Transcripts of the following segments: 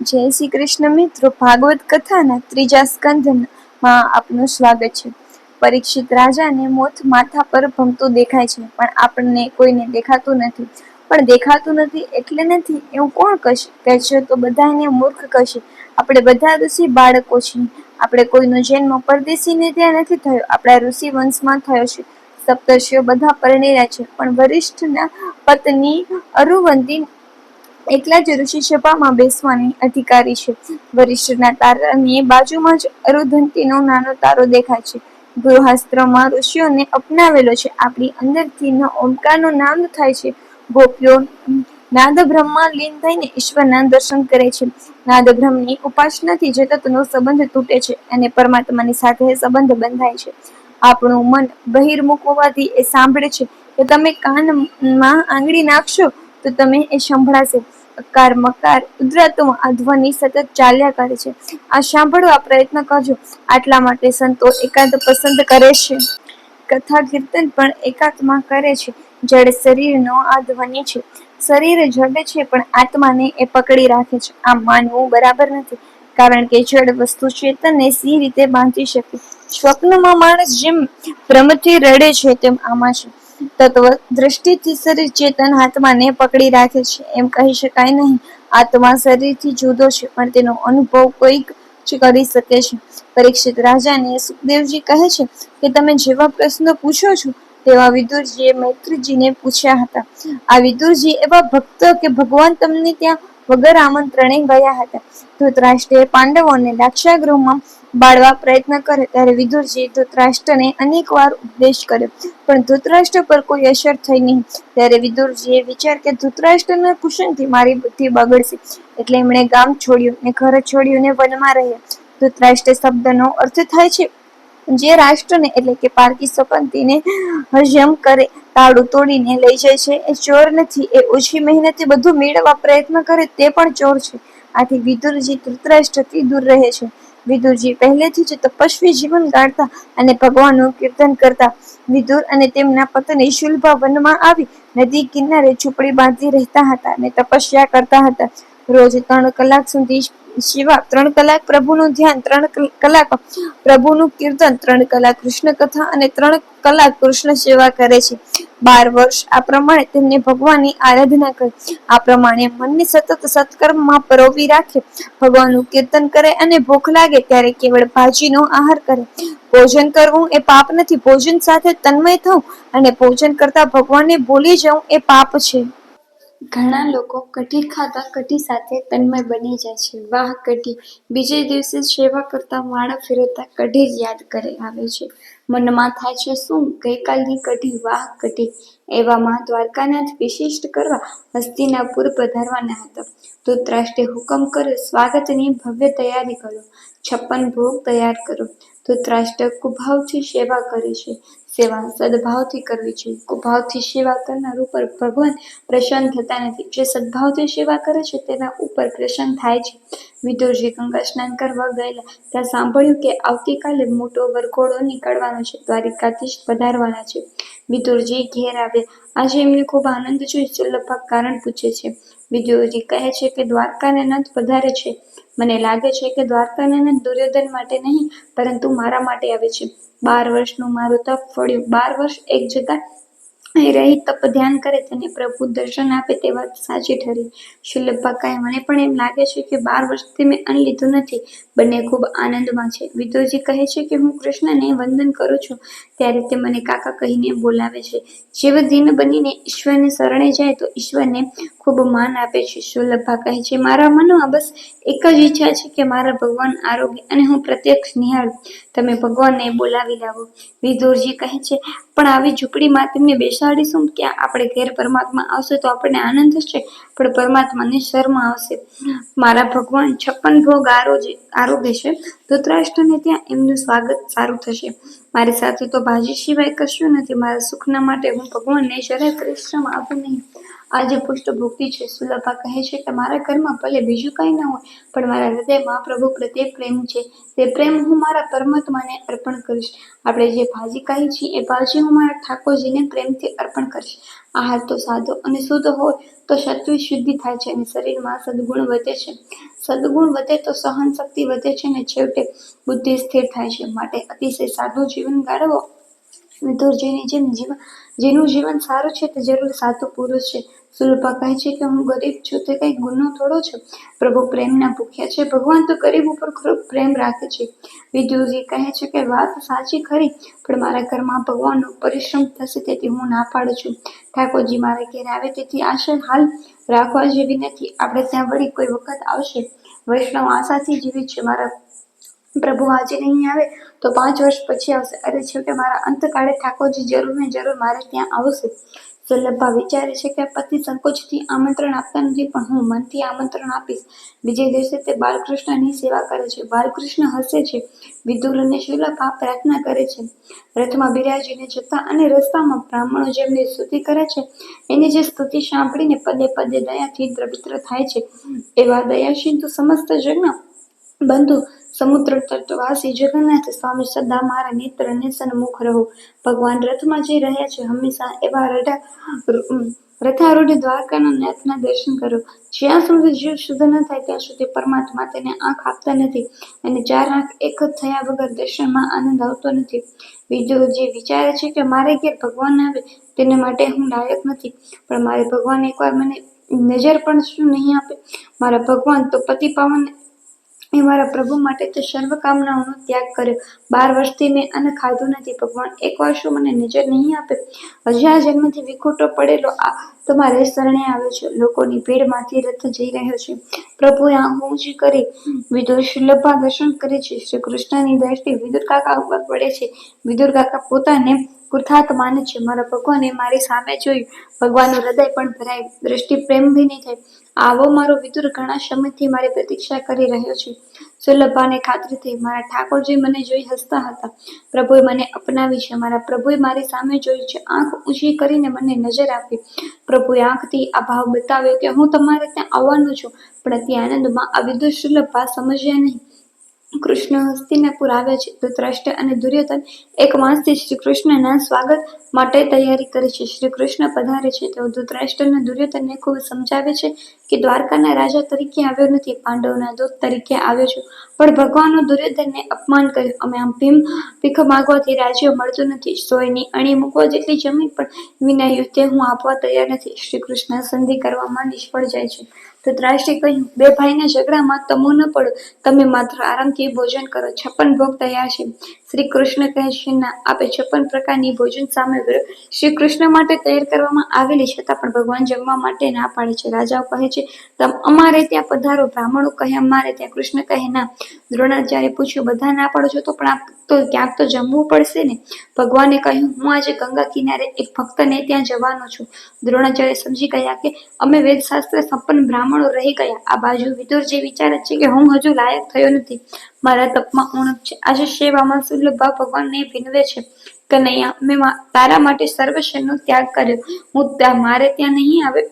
જય શ્રી કૃષ્ણ મિત્રો. ભાગવત કથાના ત્રીજા સ્કંધમાં આપનું સ્વાગત છે. પરીક્ષિત રાજાને મોત માથા પર ભમતું દેખાય છે, પણ આપણને કોઈને દેખાતું નથી. પણ દેખાતું નથી એટલે નથી, એવું કોણ કહેશે? કહેશે તો બધાને મૂર્ખ કહેશે. આપણે બધા ઋષિ બાળકો છીએ. આપણે કોઈનો જન્મ પરદેશીને ત્યાં નથી થયો. આપણા ઋષિ વંશમાં થયો છે. સપ્તર્ષિઓ બધા પરણેલા છે. પણ વરિષ્ઠના પત્ની અરુવંતી એકલા જ ઋષિસભામાં બેસવાની અધિકારી છે. વરિષ્ઠના તારાની બાજુમાં જ અરુધંતીનો નાનો તારો દેખાય છે. ગૃહાસ્ત્રમાં ઋષિઓને અપનાવેલો છે. આપણી અંદરથી ન ઓમકારનું નાદ થાય છે. ગોપીઓ નાદ બ્રહ્મમાં લીન થઈને ઈશ્વરના દર્શન કરે છે. નાદ બ્રહ્મની ઉપાસનાથી જગતનો સંબંધ તૂટે છે અને પરમાત્માની સાથે સંબંધ બંધાય છે. આપણું મન બહિર્મુખ હોવાથી એ સાંભળે છે કે તમે કાનમાં આંગળી નાખશો તો તમે એ સંભળાશે. અકાર મકાર ઉદ્રતમાં આ ધ્વનિ સતત ચાલ્યા કરે છે. આ સાંભળવા પ્રયત્ન કરજો. આટલા માટે સંતો એકાંત પસંદ કરે છે. કથા કીર્તન પણ એકાંતમાં કરે છે. જડ શરીરનો આ ધ્વનિ છે. શરીર જડ છે, પણ આત્માને એ પકડી રાખે છે. આમ માનવું બરાબર નથી, કારણ કે જડ વસ્તુ ચેતનને સી રીતે બાંધી શકે. સ્વપ્નમાં માણસ જેમ ભ્રમથી રડે છે, તેમ આમાં છે. તત્વ દ્રષ્ટિથી શરીર ચેતન આત્માને પકડી રાખે છે. એમ કહી શકાય નહીં. આત્મા શરીરથી જુદો છે, પણ તેનો અનુભવ કોઈક કરી શકે છે. પરીક્ષિત રાજાને સુખદેવજી કહે છે કે, તમે જેવા પ્રશ્નો પૂછો છો, તેવા વિદુરજીએ મૈત્રીજીને પૂછ્યા હતા. આ વિદુરજી એવા ભક્ત કે ભગવાન તમને ત્યાં વગર આમંત્રણે ગયા હતા. ધૃતરાષ્ટ્રે પાંડવોને લાક્ષાગૃહમાં બાળવા પ્રયત્ન કરે ત્યારે વિદુરજી ધૃતરાષ્ટ્રને અનેક વાર ઉપદેશ કર્યો, પણ ધૃતરાષ્ટ્ર પર કોઈ અસર થઈ નહીં. ત્યારે વિદુરજીએ વિચાર કે ધૃતરાષ્ટ્રના કુશનથી મારી બુદ્ધિ બગડશે, એટલે એમણે ગામ છોડ્યું ને ઘર છોડ્યું ને વનમાં રહ્યા. ધૃતરાષ્ટ્ર શબ્દનો અર્થ થાય છે જે રાષ્ટ્રને એટલે કે પારકી સપંતીને હજમ કરે, તાળું તોડીને લઈ જાય છે. એ ચોર નથી, એ ઓછી મહેનતે બધું મેળવવા પ્રયત્ન કરે તે પણ ચોર છે. આથી વિદુરજી ધૃતરાષ્ટ્રથી દૂર રહે છે. વિદુરજી પહેલેથી જ તપસ્વી જીવન ગાળતા અને ભગવાનનું કીર્તન કરતા. વિદુર અને તેમના પત્ની શુલ્ભા વનમાં આવી, નદી કિનારે ઝૂંપડી બાંધી રહેતા હતા અને તપસ્યા કરતા હતા. રોજ ત્રણ કલાક સુધી શિવા ત્રણ કલાક પ્રભુનું ધ્યાન, ત્રણ કલાક પ્રભુનું કીર્તન, ત્રણ કલાક કૃષ્ણ કથા અને ત્રણ કલાક કૃષ્ણ સેવા કરે છે. બાર વર્ષ આ પ્રમાણે તેમને ભગવાનની આરાધના કરી. આ પ્રમાણે મનને સતત સત્કર્મમાં પરોવી રાખે. ભગવાનનું કીર્તન કરે અને ભૂખ લાગે ત્યારે કેવળ ભાજીનો આહાર કરે. ભોજન કરવું એ પાપ નથી. ભોજન સાથે તન્મય થવું અને ભોજન કરતા ભગવાનને ભૂલી જવું એ પાપ છે. ઘણા લોકો કઢી ખાતા કઢી સાથે તન્મય બની જાય છે. વાહ, કઢી. બીજે દિવસે સેવા કરતા માળા ફેરવતા કઢી જ યાદ કરે આવે છે. મનમાં થાય છે શું? ગઈકાલની કઢી, વાહ, કઢી. એવામાં દ્વારકાનાથ વિશિષ્ટ કરવા હસ્તિનાપુર પધારવાના હતા. ધૃતરાષ્ટ્રે હુકમ કર્યો, સ્વાગતની ભવ્ય તૈયારી કરો. છપ્પન ભોગ તૈયાર કરો. ધૃતરાષ્ટ્ર કુભાવથી સેવા કરે છે. સેવા સદભાવથી કરવી જોઈએ કુભાવથી સેવા કરનાર ઉપર ભગવાન પ્રસન્ન થતા નથી. જે સદભાવથી સેવા કરે છે તેના ઉપર પ્રસન્ન થાય છે. વિદુરજી ગંગા સ્નાન કરવા ગયેલા. ત્યાં સાંભળ્યું કે આવતીકાલે મોટો વરઘોડો નીકળવાનો છે. દ્વારિકાધીશ પધારવાના છે. વિદુરજી ઘેર આવ્યા. આજે એમને ખૂબ આનંદ જોઈ સુલભા કારણ પૂછે છે. વિદુરજી કહે છે કે દ્વારકાને નથ વધારે છે. મને લાગે છે કે દ્વારકાને નંદ દુર્યોધન માટે નહીં, પરંતુ મારા માટે આવે છે. બાર વર્ષનું મારું તપ ફળ્યું. બાર વર્ષ એક જગા રહી તપ ધ્યાન કરે તેને પ્રભુ દર્શન આપે તે વાત સાચી ઠરી. શુલ્લભા મને પણ એમ લાગે છે કે બાર વર્ષથી મેં અન્ન લીધું નથી. બંને ખૂબ આનંદમાં છે. વિદુરજી કહે છે કે હું કૃષ્ણને વંદન કરું છું. ત્યારે તે મને કાકા કહીને બોલાવે છે. જીવ દિન બનીને ઈશ્વરને શરણે જાય તો ઈશ્વરને ખૂબ માન આપે છે. શુલ્લભા કહે છે, મારા મનમાં બસ એક જ ઈચ્છા છે કે મારા ભગવાન આરોગ્ય અને હું પ્રત્યક્ષ નિહાળ. તમે ભગવાનને બોલાવી લાવો. વિદુરજી કહે છે પણ આવી ઝૂંપડીમાં તેમને બેસાડીશું ક્યાં આપણે ઘેર પરમાત્મા આવશે તો આપણને આનંદ થશે, પણ પરમાત્માને શર્મ આવશે. મારા ભગવાન છપ્પન ભોગ આરોજે આરોગ્ય છે. ધૃતરાષ્ટ્રને ત્યાં એમનું સ્વાગત સારું થશે. મારી સાથે તો ભાજી સિવાય કશું નથી. મારા સુખના માટે હું ભગવાનને જરાય પરિશ્રમ આપું નહીં. આ જે પુષ્ટભુક્તિ છે. સુલભા કહે છે કે, મારા ઘરમાં ભલે બીજું કંઈ ન હોય, પણ મારા હૃદયમાં પ્રભુ પ્રત્યે પ્રેમ છે. તે પ્રેમ હું મારા પરમાત્માને અર્પણ કરીશ. આપણે જે ભાજી કહી છીએ, એ ભાજી હું મારા ઠાકોરજીને પ્રેમથી અર્પણ કરીશ. આહાર તો સાદો અને શુદ્ધ હોય, તો સત્વ શુદ્ધિ થાય છે અને શરીરમાં સદગુણ વધે છે. સદગુણ વધે તો સહન શક્તિ વધે છે અને છેવટે બુદ્ધિ સ્થિર થાય છે. માટે અતિશય સાદું જીવન ગાળવો વિદુરજીની જેમ જીવન જેનું જીવન સારું છે તે જરૂર સાતો પુરુષ છે. સુલભા કહે છે કે હું ગરીબ છું તે કંઈ ગુનો થોડો છે? પ્રભુ પ્રેમના ભૂખ્યા છે. ભગવાન તો ગરીબ ઉપર ખૂબ પ્રેમ રાખે છે. વિદુરજી કહે છે કે વાત સાચી ખરી, પણ મારા ઘરમાં ભગવાનનો પરિશ્રમ થશે તેથી હું ના પાડું છું. ઠાકોરજી મારે ઘેર આવે તેથી આશા હાલ રાખવા જેવી નથી. આપણે ત્યાં વળી કોઈ વખત આવશે. વૈષ્ણવ આશાથી જીવિત છે. મારા પ્રભુ આજે નહીં આવે તો પાંચ વર્ષ પછી આવશે. અરે છેવટે મારા અંતકાળે ઠાકોરજી જરૂર ને જરૂર મારે ત્યાં આવશે. સુલભા વિચારે છે કે પતિ સંકોચથી આમંત્રણ આપતા નથી પણ હું મનથી આમંત્રણ આપીશ. બીજે દિવસે તે બાલકૃષ્ણની સેવા કરે છે. બાલકૃષ્ણ હસે છે. વિદુર અને શુલભા પ્રાર્થના કરે છે. રથમાં બિરાજીને જતા અને રસ્તામાં બ્રાહ્મણો જેમની સ્તુતિ કરે છે, એની જે સ્તુતિ સાંભળીને પદે પદે દયાથી દ્રવિત્ર થાય છે. એવા દયાશીન તો સમસ્ત જગના બંધુ સમુદ્ર તટવાસી જગન્નાથ સ્વામી સદા મારા નેત્રને સન્મુખ રહો. ભગવાન રથમાં જઈ રહ્યા છે હંમેશા એવા રઢા રથારૂઢ દ્વારકાના નાથના દર્શન કરો. જ્યાં સુધી જીવ શુદ્ધ ન થાય ત્યાં સુધી પરમાત્મા તેને આંખ આપતા નથી અને ચાર આંખ એક જ થયા વગર દર્શનમાં આનંદ આવતો નથી. બીજો જે વિચારે છે કે મારે ઘેર ભગવાન આવે તેને માટે હું લાયક નથી. પણ મારે ભગવાન એકવાર મને નજર પણ શું નહીં આપે? મારા ભગવાન તો પતિ પાવન એ મારા પ્રભુ માટે તો સર્વ કામનાઓનો ત્યાગ કર્યો. બાર વર્ષથી મેં અન્ન ખાધું નથી. ભગવાન એક વાર શું મને નજર નહીં આપે? હજાર જન્મથી વિખોટો પડેલો આ તમારે શરણે આવ્યો છે. લોકોની ભીડમાંથી રથ જઈ રહ્યો છે. પ્રભુએ ઊંચી કરી વિદુર શુલભા દર્શન કરે છે. શ્રી કૃષ્ણની દ્રષ્ટિ વિદુર કાકા ઉપર પડે છે. વિદુર કાકા પોતાને કૃથાર્થ માને છે. મારા ભગવાને મારી સામે જોયું. ભગવાનનું હૃદય પણ ભરાય. દ્રષ્ટિ પ્રેમ ભીની થઈ. આવો મારો વિદુર ઘણા સમયથી મારી પ્રતીક્ષા કરી રહ્યો છે. સુલભાને ખાતરી થઈ, મારા ઠાકોરજી મને જોઈ હસતા હતા. પ્રભુએ મને અપનાવી છે. મારા પ્રભુએ મારી સામે જોઈ છે. આંખ ઊંચી કરીને મને નજર આપી. પ્રભુએ આંખથી આ ભાવ બતાવ્યો કે હું તમારે ત્યાં આવવાનું છું, પણ અતિ આનંદમાં આ વિદુર સુલભા સમજ્યા નહીં. કૃષ્ણ હસ્તિનાપુર આવ્યા છે. ધૃતરાષ્ટ્ર અને દુર્યોધન એક માસથી શ્રી કૃષ્ણના સ્વાગત માટે તૈયારી કરે છે. શ્રી કૃષ્ણ પધારે છે. તેઓ ધૃતરાષ્ટ્ર અને દુર્યોધનને ખૂબ સમજાવે છે. કે દ્વારકાના રાજા તરીકે આવ્યો નથી, પાંડવના દૂત તરીકે આવ્યો છું. પણ ભગવાનનો દુર્યોધનને અપમાન કર્યું. અમે આમ ભીમ ભીખ માગવાથી રાજ્ય મળતું નથી. સોયની અણી મૂકવા જેટલી જમીન પણ વિના યુદ્ધે હું આપવા તૈયાર નથી. શ્રી કૃષ્ણ સંધિ કરવામાં નિષ્ફળ જાય છે. ધૃતરાષ્ટ્રે કહ્યું, બે ભાઈના ઝઘડામાં તમો ન પડો. તમે માત્ર આરામથી ભોજન કરો. છપ્પન ભોગ તૈયાર છે. શ્રી કૃષ્ણ કહે આપે છપ્પન પ્રકારની ભોજન સામગ્રી શ્રી કૃષ્ણ માટે તૈયાર કરવામાં આવેલી છતાં પણ ભગવાન જમવા માટે ના પાડે છે. રાજાઓ કહે છે અમારે ત્યાં પધારો. બ્રાહ્મણો કહે, અમારે ત્યાં કૃષ્ણ કહે, ના, દ્રોણાચાર્ય પૂછ્યું, બધા ના પાડો છો? તો પણ આપ તો, ક્યાંક તો જમવું પડશે ને? ભગવાને કહ્યું, હું આજે ગંગા કિનારે એક ભક્તને ત્યાં જવાનો છું. દ્રોણાચાર્ય સમજી ગયા કે અમે વેદશાસ્ત્ર સંપન્ન બ્રાહ્મણો રહી ગયા. આ બાજુ વિદુર જે વિચારે છે કે હું હજુ લાયક થયો નથી. મારા તપમાં ઉણપ છે. આજે સેવામાં સુલભા ભગવાનને ભીનવે છે. કનૈયા, મેં તારા માટે સર્વસ્વનો ત્યાગ કર્યો. હું ત્યાં, મારે ત્યાં નહીં આવે.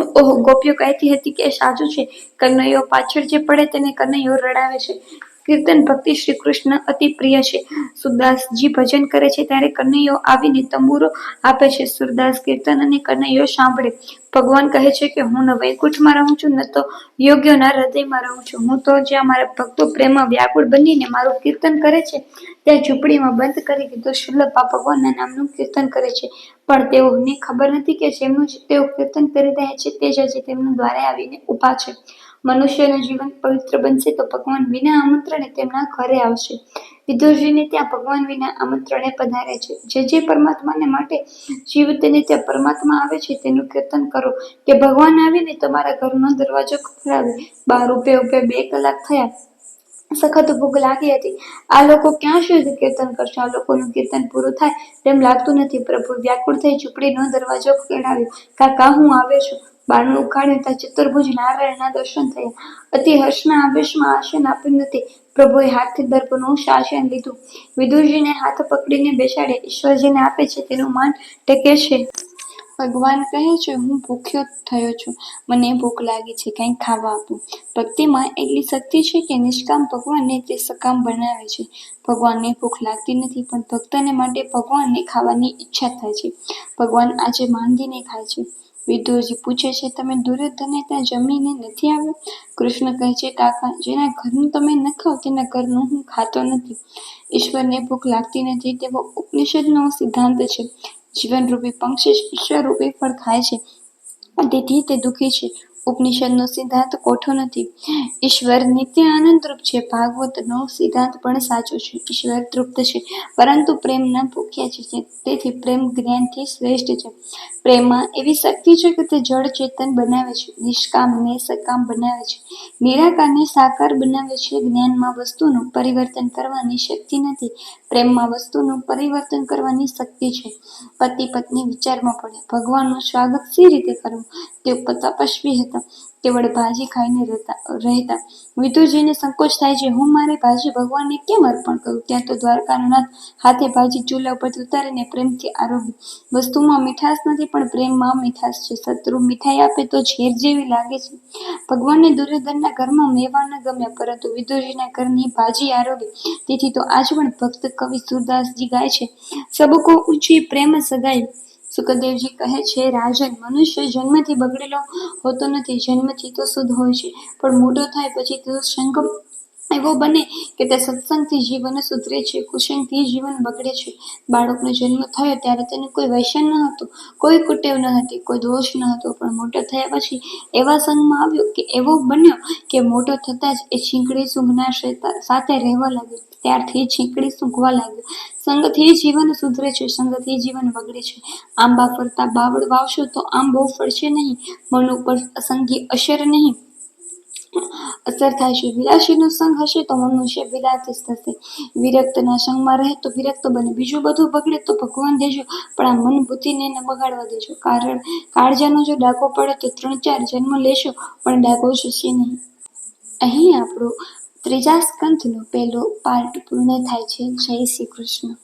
ઓહો, ગોપીઓ કહેતી હતી કે સાચું છે. કનૈયો પાછળ જે પડે તેને કનૈયો રડાવે છે. કીર્તન ભક્તિ શ્રી કૃષ્ણ અતિ પ્રિય છે. સુરદાસજી ભજન કરે છે ત્યારે કનૈયો આવીને તંબુરો આપે છે. સુરદાસ કીર્તન અને કનૈયો સાંભળે. ભગવાન કહે છે કે, હું ન વૈકુંઠમાં રહું છું, ન તો યોગ્યના હૃદયમાં રહું છું. હું તો જ્યાં મારા ભક્તો પ્રેમમાં વ્યાકુળ બનીને મારું કીર્તન કરે છે, ત્યાં ઝૂંપડીમાં બંધ કરી દીધો શુલ્લભા ભગવાનના નામનું કીર્તન કરે છે. પણ તેઓને ખબર નથી કે જેમનું તેઓ કીર્તન કરી રહ્યા છે, તે જ આજે તેમનું દ્વારે આવીને ઊભા છે. મનુષ્યનું જીવન પવિત્ર બનશે તો ભગવાન વિના આમંત્રણે તેમના ઘરે આવશે. વિદુરજીને ત્યાં ભગવાન વિના આમંત્રણે પધારે છે. જે જે પરમાત્માને માટે જીવ તેને ત્યાં પરમાત્મા આવે છે તેનું કીર્તન કરો. કે ભગવાન આવીને તમારા ઘરનો દરવાજો ખખડાવે બહાર ઉભે ઉભે બે કલાક થયા. સખત ભૂખ લાગી હતી. આ લોકો ક્યાં સુધી કીર્તન કરશે? આ લોકોનું કીર્તન પૂરું થાય તેમ લાગતું નથી. પ્રભુ વ્યાકુળ થઈ ઝૂંપડીનો દરવાજો ખખડાવ્યો કાકા, હું આવ્યો છું. બારણું ઉખાડ્યું ત્યાં ચતુર્ભુજ નારાયણના દર્શન થયા. અતિ હર્ષના આવેશમાં આસન આપ્યું નથી. પ્રભુએ હાથથી દર્પનું શાસન લીધું. વિદુરજીને હાથ પકડીને બેસાડે. ઈશ્વરજીને આપે છે તેનું માન ટેકે છે. ભગવાન કહે છે, હું ભૂખ્યો થયો છું. મને ભૂખ લાગી છે. કંઈક ખાવા આપો. ભક્તિમાં એટલી શક્તિ છે કે નિષ્કામ ભગવાનને તે સકામ બનાવે છે. ભગવાનને ભૂખ લાગતી નથી, પણ ભક્તને માટે ભગવાનને ખાવાની ઈચ્છા થાય છે. ભગવાન આજે માંગીને ખાય છે. વિદુરજી પૂછે છે, તમે દુર્યોધનને ત્યાં જમીને નથી આવ્યો? કૃષ્ણ કહે છે, કાકા, જેના ઘરનું તમે ન ખાઓ તેના ઘરનું હું ખાતો નથી. ઈશ્વરને ભૂખ લાગતી નથી, તેવો ઉપનિષદનો સિદ્ધાંત છે. જીવનરૂપી પંક્ષી ઈશ્વરરૂપી ફળ ખાય છે. તેથી તે દુઃખી છે. ઉપનિષદનો સિદ્ધાંત કોઠો નથી. ઈશ્વર નિત્ય આનંદરૂપ છે. ભાગવતનો સિદ્ધાંત પણ સાચો છે. ઈશ્વર તૃપ્ત છે. પરંતુ પ્રેમના ભૂખ્યા છે. તેથી પ્રેમ જ્ઞાનથી શ્રેષ્ઠ છે. પ્રેમમાં એવી શક્તિ છે કે તે જળ ચેતન બનાવે છે. નિષ્કામને સકામ બનાવે છે. નિરાકારને સાકાર બનાવે છે. જ્ઞાનમાં વસ્તુનું પરિવર્તન કરવાની શક્તિ નથી. પ્રેમમાં વસ્તુનું પરિવર્તન કરવાની શક્તિ છે. પતિ પત્ની વિચારમાં પડે. ભગવાનનું સ્વાગત સી રીતે કરવું? તેઓ તપસ્વી હતા. કેવળ ભાજી ખાઈને રહેતા રહેતા. વિદુરજીને સંકોચ થાય છે. હું મારી ભાજી ભગવાનને કેમ અર્પણ કરું? ત્યાં તો દ્વારકાનાથ હાથે ભાજી ચૂલા ઉપરથી ઉતારીને પ્રેમથી આરોગી વસ્તુમાં મીઠાશ નથી, પણ પ્રેમમાં મીઠાશ છે. શત્રુ મીઠાઈ આપે તો ઝેર જેવી લાગે છે. ભગવાનને દુર્યોધનના ઘરમાં મેવા ન ગમ્યા, પરંતુ વિધુજીના ઘરની ભાજી આરોગી તેથી તો આજ પણ ભક્ત કવિ સુરદાસજી ગાય છે સબકો ઊંચી પ્રેમ સગાઈ સુખદેવજી કહે છે રાજન મનુષ્ય જન્મથી બગડેલો હોતો નથી જન્મથી તો શુદ્ધ હોય છે પણ મોટો થાય પછી તો સંગમ એવો બને કે તે સત્સંગથી જીવન સુધરે છે, કુસંગથી જીવન બગડે છે. બાળકનો જન્મ થયો ત્યારે તેને કોઈ વ્યસન ન હતું, કોઈ કુટેવ ન હતી, કોઈ દોષ ન હતો, પણ મોટો થયા પછી એવા સંગમાં આવ્યો કે એવો બન્યો કે મોટો થતાં જ એ છીંકડી સૂંઘના સાથે રહેવા લાગ્યો. ત્યારથી છીંકડી સૂંઘવા લાગ્યો. સંગથી જીવન સુધરે છે સંગથી જીવન બગડે છે. આંબા ફરતા બાવળ વાવશો તો આંબો ફળશે નહીં, મન ઉપર અસંગી અસર નહીં. અસર થાય છે. વિલાસીનો સંગ હશે તો મનુષ્ય જ થશે. વિરક્તના સંગમાં રહે તો વિરક્ત બને. બીજું બધું બગડે તો ભગવાન દેજો, પણ આ મન બુદ્ધિને એને બગાડવા દેજો. કારણ, કાળજાનો જો ડાકો પડે તો ત્રણ ચાર જન્મ લેશો, પણ ડાકો જશે નહીં. અહીં આપણો ત્રીજા સ્કંથનો પહેલો પાર્ટ પૂર્ણ થાય છે. જય શ્રી કૃષ્ણ.